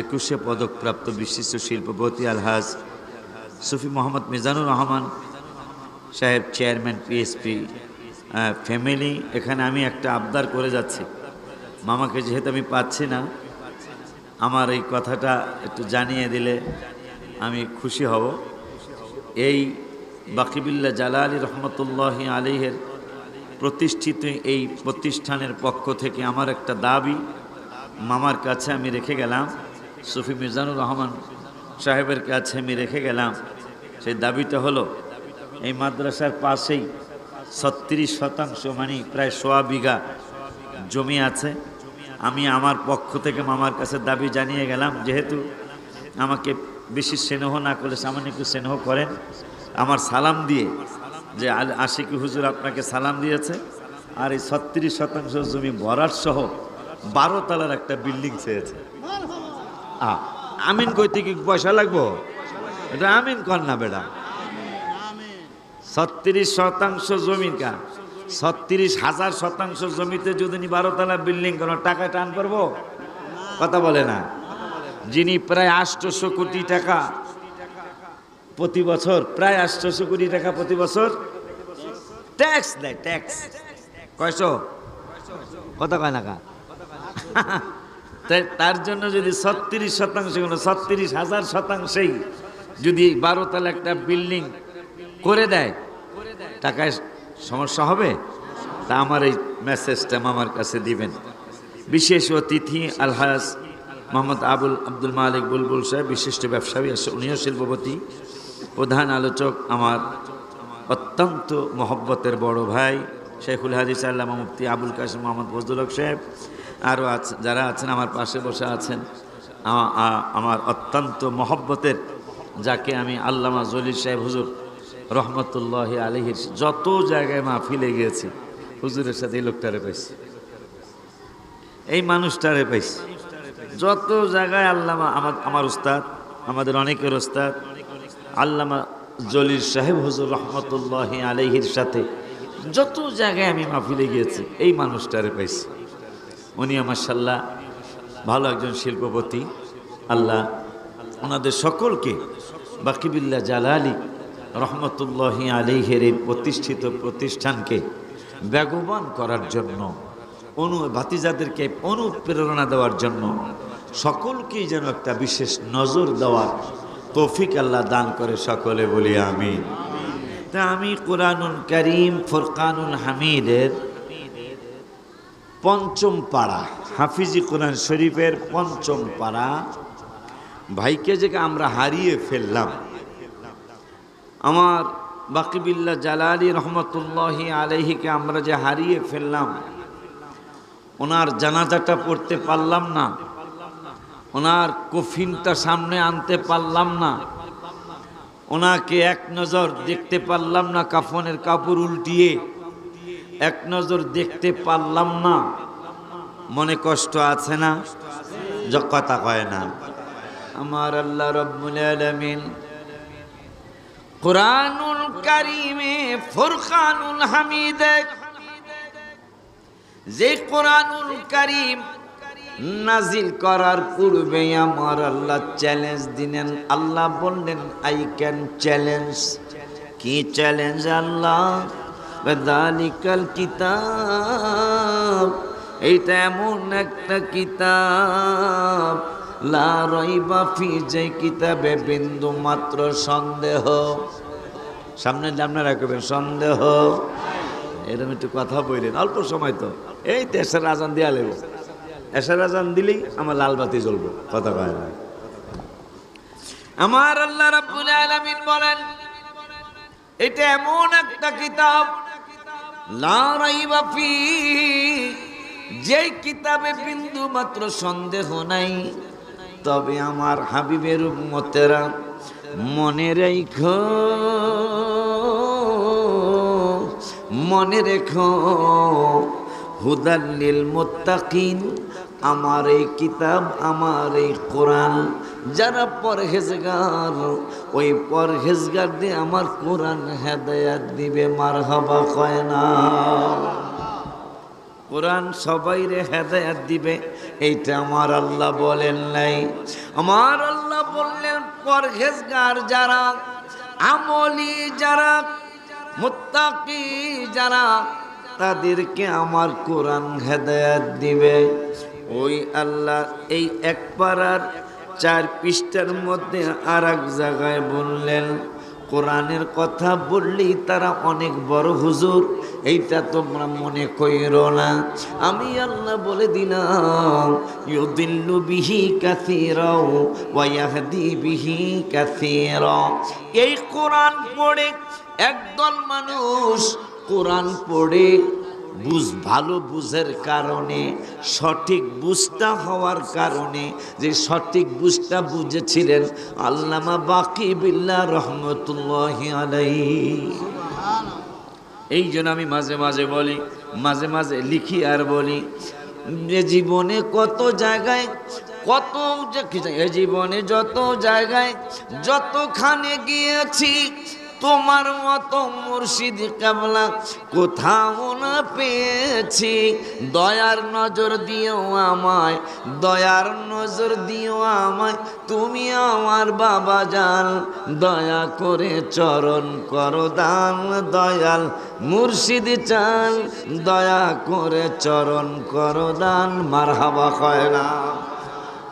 একুশে পদকপ্রাপ্ত বিশিষ্ট শিল্পপতি আলহাজ সুফি মোহাম্মদ মিজানুর রহমান সাহেব, চেয়ারম্যান পিএসপি ফ্যামিলি। এখানে আমি একটা আবদার করে যাচ্ছি। মামাকে যেহেতু আমি পাচ্ছি না, আমার এই কথাটা একটু জানিয়ে দিলে আমি খুশি হব। এই বাকিবিল্লা জালালি রহমতুল্লাহ আলিহের প্রতিষ্ঠিত এই প্রতিষ্ঠানের পক্ষ থেকে আমার একটা দাবি মামার কাছে আমি রেখে গেলাম, সুফি মির্জানুর রহমান সাহেবের কাছে আমি রেখে গেলাম। সেই দাবিটা হলো, এই মাদ্রাসার পাশেই ছত্রিশ শতাংশ মানে প্রায় সোয়া বিঘা জমি আছে। আমি আমার পক্ষ থেকে মামার কাছে দাবি জানিয়ে গেলাম, যেহেতু আমাকে বেশি স্নেহ না করলে সামান্য একটু স্নেহ করেন, আমার সালাম দিয়ে যে আশিকি হুজুর আপনাকে সালাম দিয়েছে। আর এই ছত্রিশ শতাংশ জমি ভরাট সহ বারো তলার একটা বিল্ডিং চেয়েছে আমিন কইতে কি পয়সা লাগবো? এটা আমিন কর না বেটা। ছত্রিশ শতাংশ জমি কা ছত্রিশ হাজার শতাংশ জমিতে যদি বারোতলা বিল্ডিং কোনো টাকা টান করব? কথা বলে না। যিনি প্রায় আটশোশো কোটি টাকা প্রতি বছর, প্রায় আটশোশো কোটি টাকা প্রতি বছর ট্যাক্স দেয় ট্যাক্স কয়শো? কথা কয় না কা তাই তার জন্য যদি ছত্রিশ শতাংশ কোনো ছত্রিশ হাজার শতাংশেই যদি বারোতলা একটা বিল্ডিং করে দেয়, টাকায় সমস্যা হবে? তা আমার এই মেসেজটা আমার কাছে দিবেন। বিশেষ অতিথি আলহাজ মোহাম্মদ আবুল আব্দুল মালিক বুলবুল সাহেব, বিশিষ্ট ব্যবসায়ী আছে- উনিও শিল্পপতি। প্রধান আলোচক আমার অত্যন্ত মহব্বতের বড় ভাই, শেখুল হাদিস আল্লামা মুফতি আবুল কাসিম মোহাম্মদ ফজলুল সাহেব। আরও আছে যারা আছেন, আমার পাশে বসে আছেন আমার অত্যন্ত মহব্বতের, যাকে আমি আল্লামা জলিল সাহেব হুজুর রহমতুল্লাহ আলহির যত জায়গায় মাহফিলে গিয়েছি, হুজুরের সাথে এই লোকটারে পাইছি। এই মানুষটারে পাইছি। যত জায়গায় আল্লামা আমার আমার উস্তাদ, আমাদের অনেকের উস্তাদ, আল্লামা জলিল সাহেব হুজুর রহমতুল্লাহ আলহির সাথে যত জায়গায় আমি মাহফিলে গিয়েছি, এই মানুষটারে পাইছি। উনি মাসাল্লাহ ভালো একজন শিল্পপতি। আল্লাহ ওনাদের সকলকে বাকিবিল্লা জালালি রহমতুল্লাহ আলিহের এই প্রতিষ্ঠিত প্রতিষ্ঠানকে বেগবান করার জন্য, অনু ভাতিজাদেরকে অনুপ্রেরণা দেওয়ার জন্য সকলকেই যেন একটা বিশেষ নজর দেওয়ার তৌফিক আল্লাহ দান করে সকলে বলি আমি তা আমি কোরআনুল করিম, ফোরকানুল হামিদের পঞ্চম পাড়া, হাফিজি কোরআন শরীফের পঞ্চম পাড়া। ভাইকে যে আমরা হারিয়ে ফেললাম। আমার বাকিবিল্লা জালালি রহমতুল্লাহি আলহিকে আমরা যে হারিয়ে ফেললাম, ওনার জানাজাটা পড়তে পারলাম না, ওনার কফিনটা সামনে আনতে পারলাম না, ওনাকে এক নজর দেখতে পারলাম না কাফনের কাপড় উল্টিয়ে। এক নজর দেখতে পারলাম না। মনে কষ্ট আছে না? কথা কয় না। আমার আল্লাহ রব্বুল আলামিন কোরআনুল কারিমে ফুরকানুল হামিদে যে কোরআনুল কারিম নাজিল করার পূর্বে আমার আল্লাহ চ্যালেঞ্জ দিলেন। আল্লাহ বললেন আই ক্যান চ্যালেঞ্জ কি চ্যালেঞ্জ আল্লাহ? দালিকাল কিতাব, এইটা এমন একটা কিতাব, লা রইবা ফি যে কিতাবে বিন্দু মাত্র সন্দেহ। সামনে আপনারা রাখবেন, সন্দেহ। এরকম একটু কথা বললেন, অল্প সময় তো। এই তো এসের আজান দেওয়া লেব এসের আজান দিলেই আমার লাল বাতি জ্বলবো, কথা কয় না। আমার আল্লাহ রাব্বুল আলামিন বলেন এটা এমন একটা কিতাব লা রাইবা ফি যে কিতাবে বিন্দু মাত্র সন্দেহ নাই, তবে আমার হাবিবের মতেরা মনে রেখ, মনে রেখো হুদাল্লিল মুত্তাকিন। আমার এই কিতাব, আমার এই কোরআন। যারা পরহেজগার, ওই পরহেজগার দিয়ে আমার কোরআন হেদায়াত দিবে মার হবা কয় না। কোরআন সবাই রে হেদায়াত দিবে, এইটা আমার আল্লাহ বলেন নাই। আমার আল্লাহ বললেন, পরহেজগার যারা, আমলি যারা, মুত্তাকি যারা তাদেরকে আমার কোরআন হেদায়াত দিবে। ওই আল্লাহ এই এক পাড়ার চার পৃষ্ঠার মধ্যে আর এক জায়গায় বললেন, কোরআনের কথা বললেই তারা অনেক বড় হুজুর, এইটা তোমরা মনে কইর না। আমি আল্লাহ বলে দিলাম, ইউদিল্লু বিহি কাসিরাও ওয়া ইয়াহদি বিহি কাসিরা এই কোরআন পড়ে একদল মানুষ কোরআন পড়ে বুঝ, ভালো বুঝের কারণে, সঠিক বুঝটা হওয়ার কারণে যে সঠিক বুঝটা বুঝেছিলেন আল্লামা বাকি বিল্লা রহমতুল্লাহ আলাই এই জন্য আমি মাঝে মাঝে বলি, মাঝে মাঝে লিখি আর বলি যে জীবনে কত জায়গায়, কত এ জীবনে যত জায়গায় যতখানে গিয়েছি তোমার মতো মুর্শিদ কাবলা কোথাও না পেয়েছি। দয়ার নজর দিও আমায়, দয়ার নজর দিও আমায়, তুমি আমার বাবা জান। দয়া করে চরণ করো দান, দয়াল মুর্শিদ চান। দয়া করে চরণ করো দান, মারহাবা কয় না